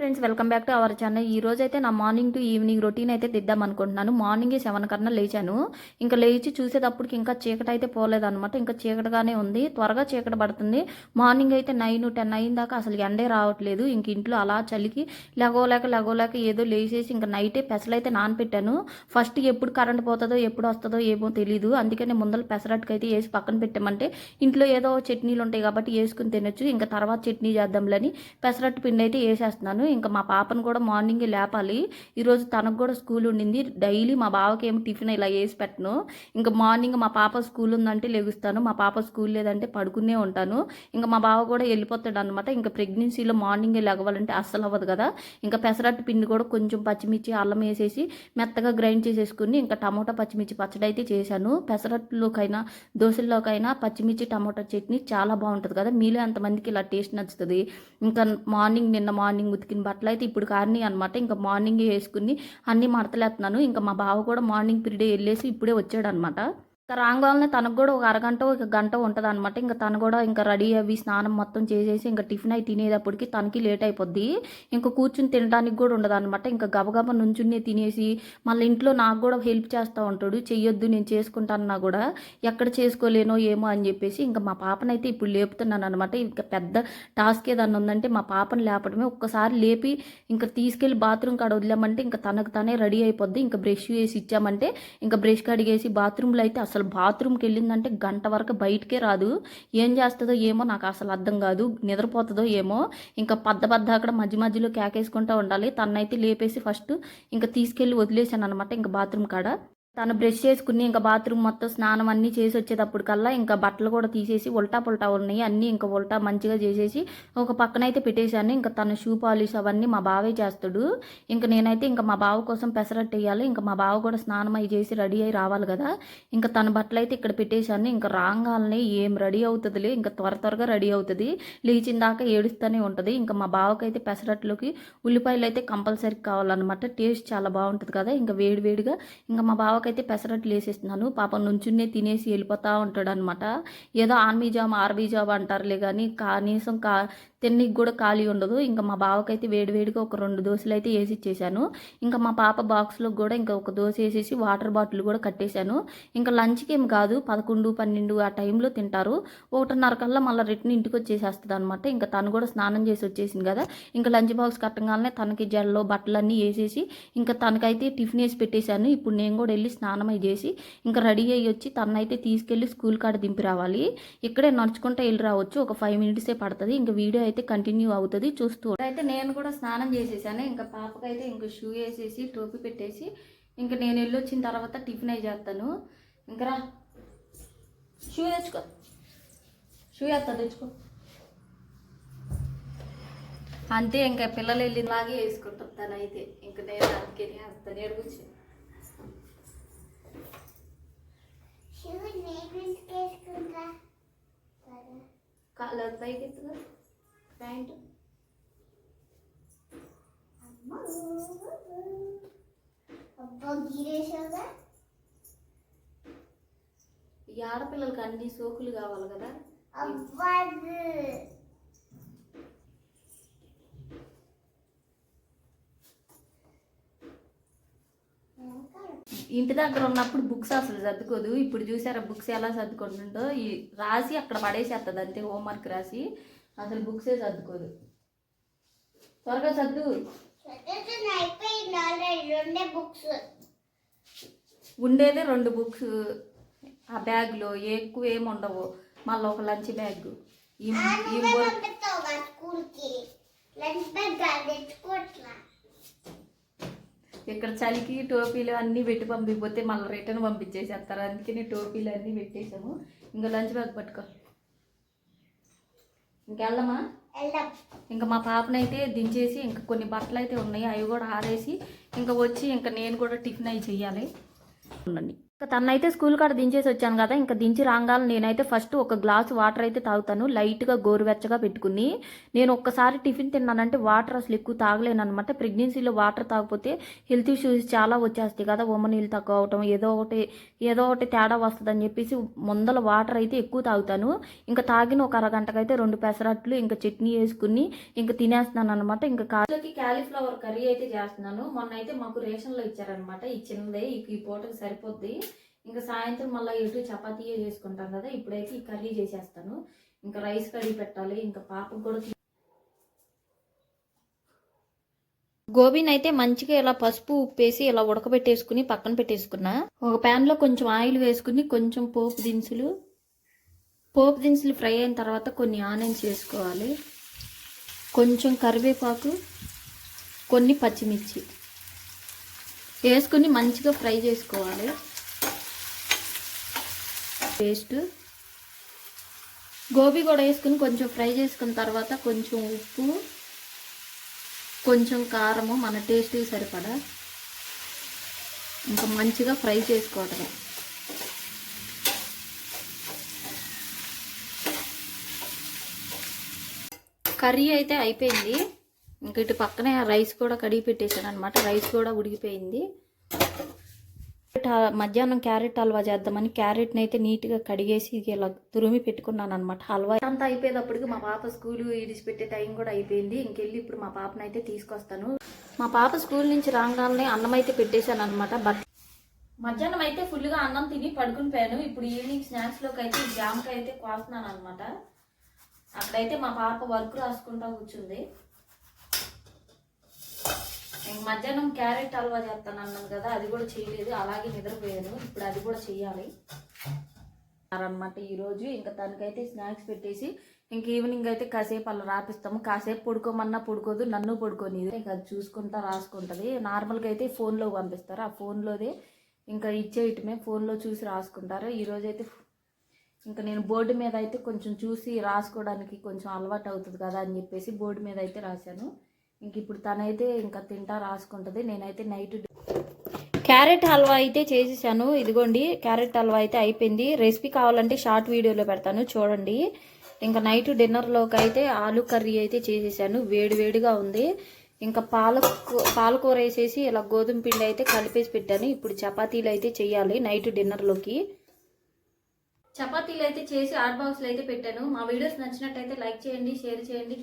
Friends welcome back to our channel. ఈ రోజు అయితే నా మార్నింగ్ టు ఈవినింగ్ రొటీన్ అయితే దిద్దాం అనుకుంటున్నాను. మార్నింగ్ సెవెన్ కన్నా లేచాను. ఇంకా లేచి చూసేటప్పటికి ఇంకా చీకటి అయితే పోలేదన్నమాట. ఇంకా చీకటిగానే ఉంది. త్వరగా చీకటి పడుతుంది. మార్నింగ్ అయితే నైన్ టెన్ అయిన దాకా అసలు ఎండే రావట్లేదు. ఇంక ఇంట్లో అలా చలికి లెగోలేక లెగోలేక ఏదో లేచేసి ఇంకా నైటే పెసలైతే నానపెట్టాను. ఫస్ట్ ఎప్పుడు కరెంట్ పోతుందో ఎప్పుడు వస్తుందో ఏమో తెలియదు అందుకని ముందర పెసరట్టుకు అయితే వేసి పక్కన పెట్టామంటే ఇంట్లో ఏదో చట్నీలు ఉంటాయి కాబట్టి వేసుకుని తినొచ్చు. ఇంకా తర్వాత చట్నీ చేద్దాంలని పెసరట్టు పిండి అయితే వేసేస్తున్నాను. ఇంకా మా పాపను కూడా మార్నింగే లేపాలి. ఈరోజు తనకు కూడా స్కూల్ ఉండింది. డైలీ మా బావకి ఏమి టిఫిన్ ఇలా వేసి పెట్టను. ఇంకా మార్నింగ్ మా పాప స్కూల్ ఉందంటే లెగుస్తాను. మా పాప స్కూల్ లేదంటే పడుకునే ఉంటాను. ఇంకా మా బావ కూడా వెళ్ళిపోతాడు అనమాట ఇంకా ప్రెగ్నెన్సీలో మార్నింగే లేవాలంటే అస్సలు అవ్వదు కదా. ఇంకా పెసరట్టు పిండి కూడా కొంచెం పచ్చిమిర్చి అల్లం వేసేసి మెత్తగా గ్రైండ్ చేసేసుకుని ఇంకా టమోటా పచ్చిమిర్చి పచ్చడి అయితే చేశాను. పెసరట్టులోకైనా దోశల్లోకైనా పచ్చిమిర్చి టమోటా చట్నీ చాలా బాగుంటుంది కదా. మీలో ఎంతమందికి ఇలా టేస్ట్ నచ్చుతుంది? ఇంకా మార్నింగ్ నిన్న మార్నింగ్ ఉతికిన బట్టలు అయితే ఇప్పుడు కారణి అనమాట ఇంకా మార్నింగ్ వేసుకుని అన్ని మడతలేస్తున్నాను ఇంకా మా బావ కూడా మార్నింగ్ పీరియడ్ వెళ్ళేసి ఇప్పుడే వచ్చాడనమాట రాగానే తనకు కూడా ఒక అరగంట ఒక గంట ఉంటుంది అనమాట ఇంకా తను కూడా ఇంకా రెడీ అవి స్నానం మొత్తం చేసేసి ఇంకా టిఫిన్ అయి తినేటప్పటికి తనకి లేట్ అయిపోద్ది. ఇంకా కూర్చుని తినడానికి కూడా ఉండదు అనమాట ఇంకా గబగబ నుంచుని తినేసి మళ్ళీ ఇంట్లో నాకు కూడా హెల్ప్ చేస్తూ ఉంటాడు. చెయ్యొద్దు నేను చేసుకుంటానన్నా కూడా ఎక్కడ చేసుకోలేనో ఏమో అని చెప్పేసి ఇంకా మా పాపనైతే ఇప్పుడు లేపుతున్నాను అనమాట ఇంకా పెద్ద టాస్క్ ఏదన్నా ఉందంటే మా పాపను లేపడమే. ఒక్కసారి లేపి ఇంకా తీసుకెళ్ళి బాత్రూమ్ కాడ వదిలామంటే ఇంకా తనకు తనే రెడీ అయిపోద్ది. ఇంకా బ్రష్ వేసి ఇచ్చామంటే ఇంకా బ్రష్ కడిగేసి బాత్రూంలో అయితే అసలు బాత్రూమ్కి వెళ్ళిందంటే గంట వరకు బయటకే రాదు. ఏం చేస్తుందో ఏమో నాకు అసలు అర్థం కాదు. నిద్రపోతుందో ఏమో. ఇంకా పద్ద పద్ద అక్కడ మధ్య మధ్యలో కేకేసుకుంటూ ఉండాలి. తనైతే లేపేసి ఫస్ట్ ఇంకా తీసుకెళ్ళి వదిలేసాను అనమాట ఇంకా బాత్రూమ్ కాడ. తను బ్రష్ చేసుకుని ఇంకా బాత్రూమ్ మొత్తం స్నానం అన్నీ చేసి వచ్చేటప్పుడు కల్లా ఇంకా బట్టలు కూడా తీసేసి ఉల్టా పుల్టా ఉన్నాయి. అన్నీ ఇంకా ఉల్టా మంచిగా చేసేసి ఒక పక్కన అయితే పెట్టేశాను. ఇంకా తన షూ పాలిష్ అవన్నీ మా బావే చేస్తాడు. ఇంకా నేనైతే ఇంకా మా బావ కోసం పెసరట్టు వేయాలి. ఇంకా మా బావ కూడా స్నానం అయి చేసి రెడీ అయి రావాలి కదా. ఇంకా తన బట్టలు అయితే ఇక్కడ పెట్టేశాను. ఇంకా రాగాలని ఏం రెడీ అవుతుందిలే. ఇంకా త్వర త్వరగా రెడీ అవుతుంది. లేచిన దాకా ఏడుస్తూనే ఉంటుంది. ఇంకా మా బావకైతే పెసరట్లోకి ఉల్లిపాయలు అయితే కంపల్సరీ కావాలన్నమాట. టేస్ట్ చాలా బాగుంటుంది కదా. ఇంకా వేడి వేడిగా ఇంకా మా బావ బావకైతే పెసరట్లు వేసేస్తున్నాను పాపం నుంచునే తినేసి వెళ్ళిపోతూ ఉంటాడు అనమాట ఏదో ఆర్మీ జాబ్ ఆర్మీ జాబ్ అంటారులే కానీ కనీసం కా తిన్నికి కూడా ఖాళీ ఉండదు. ఇంకా మా బావకైతే వేడివేడిగా ఒక రెండు దోశలు అయితే వేసి ఇచ్చేసాను ఇంకా మా పాప బాక్స్లో కూడా ఇంకా ఒక దోశ వేసేసి వాటర్ బాటిల్ కూడా కట్టేశాను. ఇంకా లంచ్కి ఏం కాదు పదకొండు పన్నెండు ఆ టైంలో తింటారు. ఒకటిన్నర కల్లా మళ్ళీ రిటర్న్ ఇంటికి వచ్చేసేస్తుంది అనమాట ఇంకా తను కూడా స్నానం చేసి వచ్చేసింది కదా. ఇంకా లంచ్ బాక్స్ కట్టగానే తనకి జల్లో బట్టలన్నీ వేసేసి ఇంకా తనకైతే టిఫిన్ వేసి పెట్టేశాను. ఇప్పుడు నేను కూడా వెళ్ళి స్నానం అయి చేసి ఇంకా రెడీ అయ్యి వచ్చి తనైతే తీసుకెళ్ళి స్కూల్ కాడ దింపి రావాలి. ఇక్కడే నడుచుకుంటూ వెళ్ళి రావచ్చు. ఒక ఫైవ్ మినిట్సే పడుతుంది. ఇంకా వీడియో అయితే కంటిన్యూ అవుతుంది చూస్తూ అయితే నేను కూడా స్నానం చేసేసాను. ఇంకా పాపకైతే ఇంకా షూ వేసేసి టోపీ పెట్టేసి ఇంకా నేను వెళ్ళి వచ్చిన తర్వాత టిఫిన్ అయి చేస్తాను. ఇంకా రా. షూ తెచ్చుకో. షూ వేస్తా తెచ్చుకో. అంతే ఇంకా పిల్లలు వెళ్ళినలాగే వేసుకుంటాం తనైతే. ఇంకా నేను అందుకే వేస్తాను ఏడుగుచ్చి కాళ్ళ పైకి ఎత్తుగా ప్యాంటు. ఈ ఆడపిల్లలకి అన్ని సోకులు కావాలి కదా? ఇంటి దగ్గర ఉన్నప్పుడు బుక్స్ అసలు సర్దుకోదు. ఇప్పుడు చూసారా బుక్స్ ఎలా సర్దుకుంటుందో? ఈ రాసి అక్కడ పడేసేస్తుంది అంతే హోంవర్క్ రాసి. అసలు బుక్సే సర్దుకోదు. త్వరగా సర్దు. ఉండేదే రెండు బుక్స్ ఆ బ్యాగ్లో ఎక్కువ ఏమి ఉండవు. మళ్ళీ ఒక లంచ్ బ్యాగ్ ఈ ఈ బుక్ ఇక్కడ చలికి టోపీలు అన్నీ పెట్టి పంపిపోతే మళ్ళీ రిటర్న్ పంపించేసేస్తారు. అందుకని టోపీలు అన్నీ పెట్టేసాము ఇంకా లంచ్ బ్యాగ్ పట్టుకో. ఇంకెళ్ళమా ఇంకా మా పాపనైతే దించేసి ఇంకా కొన్ని బట్టలు అయితే ఉన్నాయి అవి కూడా ఆరేసి ఇంకా వచ్చి ఇంకా నేను కూడా టిఫిన్ అవి చెయ్యాలి. ఉండండి. తనైతే స్కూల్ కాడ దించేసి వచ్చాను కదా ఇంకా దించి రాగానే నేనైతే ఫస్ట్ ఒక గ్లాస్ వాటర్ అయితే తాగుతాను లైట్గా గోరువెచ్చగా పెట్టుకుని. నేను ఒక్కసారి టిఫిన్ తిన్నానంటే వాటర్ అసలు ఎక్కువ తాగలేను అనమాట ప్రెగ్నెన్సీలో వాటర్ తాగపోతే హెల్త్ ఇష్యూస్ చాలా వచ్చేస్తాయి కదా ఉమ్మ నీళ్ళు తక్కువ అవటం ఏదో ఒకటి ఏదో ఒకటి తేడా వస్తుందని చెప్పేసి ముందల వాటర్ అయితే ఎక్కువ తాగుతాను. ఇంకా తాగిన ఒక అరగంటకైతే రెండు పెసరట్లు ఇంకా చట్నీ వేసుకుని ఇంకా తినేస్తున్నాను అనమాట ఇంకా కాళ్ళకి క్యాలీఫ్లవర్ కర్రీ అయితే చేస్తున్నాను. మొన్న అయితే మాకు రేషన్లో ఇచ్చారనమాట ఈ చిన్నదే ఈ- ఈ పూటకి సరిపోద్ది. ఇంకా సాయంత్రం మళ్ళీ ఎటు చపాతీయే చేసుకుంటాను కదా ఇప్పుడైతే ఈ కర్రీ చేసేస్తాను. ఇంకా రైస్ కర్రీ పెట్టాలి ఇంకా పాపకు కూడా గోబీని అయితే మంచిగా ఇలా పసుపు ఉప్పేసి ఇలా ఉడకబెట్టేసుకుని పక్కన పెట్టేసుకున్నా. ఒక ప్యాన్లో కొంచెం ఆయిల్ వేసుకుని కొంచెం పోపు దినుసులు. పోపు దినుసులు ఫ్రై అయిన తర్వాత కొన్ని ఆనియన్స్ వేసుకోవాలి. కొంచెం కరివేపాకు కొన్ని పచ్చిమిర్చి. వేసుకుని మంచిగా ఫ్రై చేసుకోవాలి. పేస్ట్. గోబీ కూడా వేసుకుని కొంచెం ఫ్రై చేసుకున్న తర్వాత కొంచెం ఉప్పు కొంచెం కారము మన టేస్ట్కి సరిపడా. ఇంకా మంచిగా ఫ్రై చేసుకోవటమే కర్రీ అయితే అయిపోయింది. ఇంక ఇటు పక్కనే రైస్ కూడా కడిగి పెట్టేశాను అనమాట రైస్ కూడా ఉడికిపోయింది. మధ్యాహ్నం క్యారెట్ హల్వా చేద్దామని క్యారెట్ని అయితే నీట్గా కడిగేసి ఇలా తురిమి పెట్టుకున్నాను అనమాట హల్వా అంతా అయిపోయేటప్పటికి మా పాప స్కూల్ ఇడిచిపెట్టే టైం కూడా అయిపోయింది. ఇంకెళ్ళి ఇప్పుడు మా పాపను అయితే తీసుకొస్తాను. మా పాప స్కూల్ నుంచి రాగానే అన్నం అయితే పెట్టేశాను అనమాట బట్ మధ్యాహ్నం అయితే ఫుల్గా అన్నం తిని పడుకుని పోయాను. ఇప్పుడు ఈవినింగ్ స్నాక్స్లోకి అయితే జామకాయ అయితే కోస్తున్నాను అనమాట అక్కడైతే మా పాప వర్క్ రాసుకుంటా కూర్చుంది. మధ్యాహ్నం క్యారెట్ హల్వా చేస్తాను అన్నాను కదా అది కూడా చేయలేదు. అలాగే నిద్రపోయాను. ఇప్పుడు అది కూడా చేయాలి. అనమాట ఈరోజు ఇంకా తనకైతే స్నాక్స్ పెట్టేసి ఇంక ఈవినింగ్ అయితే కాసేపు అలా రాపిస్తాము. కాసేపు పడుకోమన్నా పడుకోదు నన్ను పడుకోని ఇంకా అది చూసుకుంటా రాసుకుంటుంది. నార్మల్గా అయితే ఫోన్లో పంపిస్తారు. ఆ ఫోన్లోదే ఇంకా ఇచ్చేయటమే ఫోన్లో చూసి రాసుకుంటారు. ఈరోజు అయితే ఇంకా నేను బోర్డు మీద అయితే కొంచెం చూసి రాసుకోవడానికి కొంచెం అలవాటు అవుతుంది కదా అని చెప్పేసి బోర్డు మీద అయితే రాశాను. ఇంక ఇప్పుడు తనైతే ఇంకా తింటా రాసుకుంటుంది. నేనైతే నైట్ క్యారెట్ హల్వా అయితే చేసేసాను. ఇదిగోండి క్యారెట్ హల్వా అయితే అయిపోయింది. రెసిపీ కావాలంటే షార్ట్ వీడియోలో పెడతాను చూడండి. ఇంకా నైట్ డిన్నర్లోకి అయితే ఆలు కర్రీ అయితే చేసేసాను. వేడి వేడిగా ఉంది. ఇంకా పాలకు పాలకూర వేసేసి ఇలా గోధుమ పిండి అయితే కలిపేసి పెట్టాను. ఇప్పుడు చపాతీలు అయితే చేయాలి నైట్ డిన్నర్లోకి చపాతీలు అయితే చేసి ఆర్ట్ బాక్స్లో అయితే పెట్టాను. మా వీడియోస్ నచ్చినట్టయితే లైక్ చేయండి షేర్ చేయండి